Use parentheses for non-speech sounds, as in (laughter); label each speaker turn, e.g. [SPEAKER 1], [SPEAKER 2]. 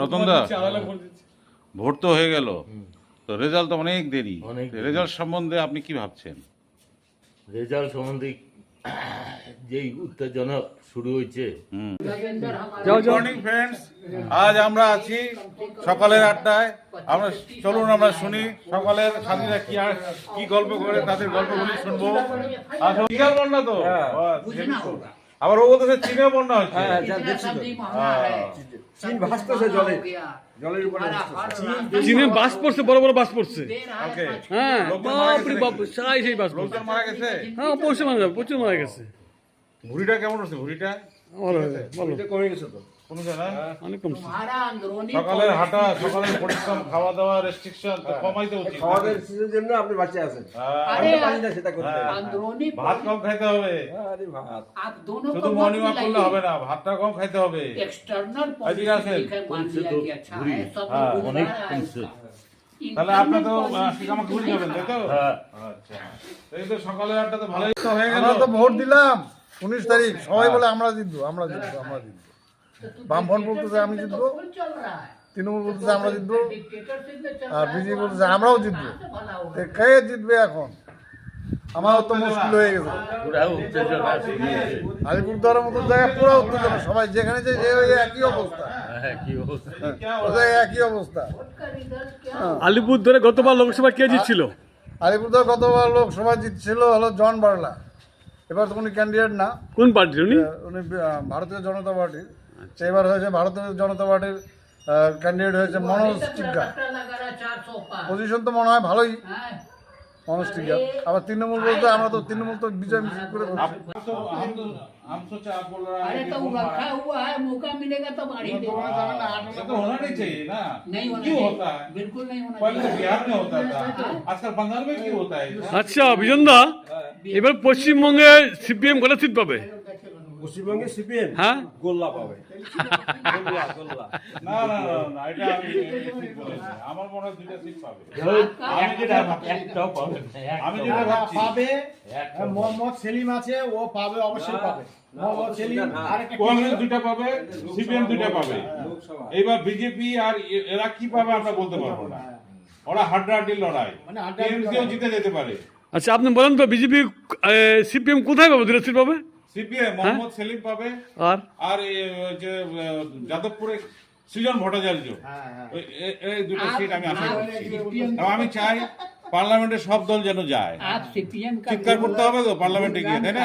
[SPEAKER 1] রতনদা
[SPEAKER 2] চাঁদালে vote
[SPEAKER 1] তো হয়ে গেল। তো রেজাল্ট তো অনেক দেরি।
[SPEAKER 3] অনেক
[SPEAKER 1] রেজাল্ট সম্বন্ধে আপনি কি ভাবছেন?
[SPEAKER 3] রেজাল্ট সম্বন্ধে যেই উত্তেজনা শুরু হয়েছে।
[SPEAKER 1] গুড মর্নিং ফ্রেন্ডস আজ আমরা আছি সকালের আড্ডায় আমরা চলুন আমরা শুনি সকালের সাথীরা কি আর কি গল্প করে তাদের গল্পগুলি শুনব। আচ্ছা বিকাল বন্যা তো। আচ্ছা, আবার ও বলতেছে চীনে বন্যা হচ্ছে।
[SPEAKER 4] চীন ভাসতেছে জলে। জলের উপরে
[SPEAKER 5] চীনে বাস পড়ছে বড় বড় বাস পড়ছে
[SPEAKER 1] ওকে।
[SPEAKER 5] হ্যাঁ বাপরে বাপ সাই সেই বাস পড়ছে
[SPEAKER 1] মারা গেছে?
[SPEAKER 5] হ্যাঁ পড়ছে মারা যাবে প্রচুর মারা গেছে।
[SPEAKER 1] ভুড়িটা কেমন হচ্ছে? ভুড়িটা?
[SPEAKER 5] ভালো ভালো।
[SPEAKER 4] এটা কমে গেছে তো।
[SPEAKER 5] হ্যাঁ?
[SPEAKER 1] সকালের হাঁটা সকালের পরিশ্রম খাওয়া দাওয়া রেস্ট্রিকশন তো হ্যাঁ। কমাইতে উচিত
[SPEAKER 4] খাওয়া দাওয়ার জন্য আপনি বাঁচে আছেন।
[SPEAKER 1] হ্যাঁ।
[SPEAKER 4] সেটা করতে
[SPEAKER 1] ভাত কম খাইতে হবে। শুধু মর্নিং ওয়াক করলে হবে না ভাতটা কম খাইতে হবে।
[SPEAKER 6] এক্সটারনাল
[SPEAKER 3] পলিসি
[SPEAKER 6] মান
[SPEAKER 1] তাহলে আপনি তো আমাকে ঘুরে যাবেন তাই তো? আচ্ছা এই তো সকালের আটটা তো ভালোই তো হয়ে গেল
[SPEAKER 7] তো ভোট দিলাম উনিশ তারিখ। সবাই বলে আমরা জিতবো আমরা জিতবো আমরা জিতবো। বামফ্রন বলতেছে আমি জিতবো। তৃণমূল বলতেছে আমরা জিতবো। আর বিজেপি বলতেছে আমরাও জিতবো। কে জিতবে এখন? আমারও তো মুশকিল হয়ে গেছে। আলিপুরদুয়ারের মতো জায়গায় পুরো উত্তেজনা সবাই যেখানে যে একই অবস্থা। একই অবস্থা।
[SPEAKER 5] আলিপুরদুয়ারে গতবার লোকসভা কে জিতছিল?
[SPEAKER 7] আলিপুরদুয়ার গতবার লোকসভা জিতছিল হলো জন বার্লা। এবার তো উনি ক্যান্ডিডেট না।
[SPEAKER 5] কোন পার্টির উনি?
[SPEAKER 7] উনি ভারতীয় জনতা পার্টির। আচ্ছা। এবার হয়েছে ভারতীয় জনতা পার্টির ক্যান্ডিডেট হয়েছে মনোজ
[SPEAKER 6] টিকা
[SPEAKER 7] পজিশন তো মনে হয় ভালোই। মনোজ টিকা আবার তৃণমূল বলতে আমরা তো তৃণমূল তো বিজয় মিছিল করে
[SPEAKER 5] আচ্ছা বিজন দা এবার পশ্চিমবঙ্গে সিপিএম কটা সিট পাবে।
[SPEAKER 4] পশ্চিমবঙ্গে সিপিএম
[SPEAKER 5] হ্যাঁ?
[SPEAKER 4] গোল্লা পাবে। গোল্লা গোল্লা।
[SPEAKER 1] না না না না এটা আমি আমার মনে হয় দুইটা সিট পাবে।
[SPEAKER 3] আমি যেটা একটাও পাবেন
[SPEAKER 1] আমি যেটা ভাবছি
[SPEAKER 8] পাবে মোহাম্মদ সেলিম আছে ও পাবে অবশ্যই পাবে। মোহাম্মদ সেলিম
[SPEAKER 1] কংগ্রেস দুইটা পাবে সিপিএম দুইটা পাবে। এইবার বিজেপি আর এরা কি পাবে আমরা বলতে পারব না। ওরা হাড্ডাহাড্ডি লড়াই।
[SPEAKER 8] মানে
[SPEAKER 1] টিএমসিও জিতে যেতে পারে।
[SPEAKER 5] আচ্ছা আপনি বলেন তো বিজেপি সিপিএম কোথায় পাবে? দুটো সিট পাবে?
[SPEAKER 1] হ্যাঁ? পাবে
[SPEAKER 5] আর?
[SPEAKER 1] যাদবপুরে সৃজন ভট্টাচার্য। এই দুটো সিট আমি আশা আমি চাই (laughs) পার্লামেন্টে সব দল যেন যায়। চিৎকার করতে হবে তো পার্লামেন্টে গিয়ে তাই না?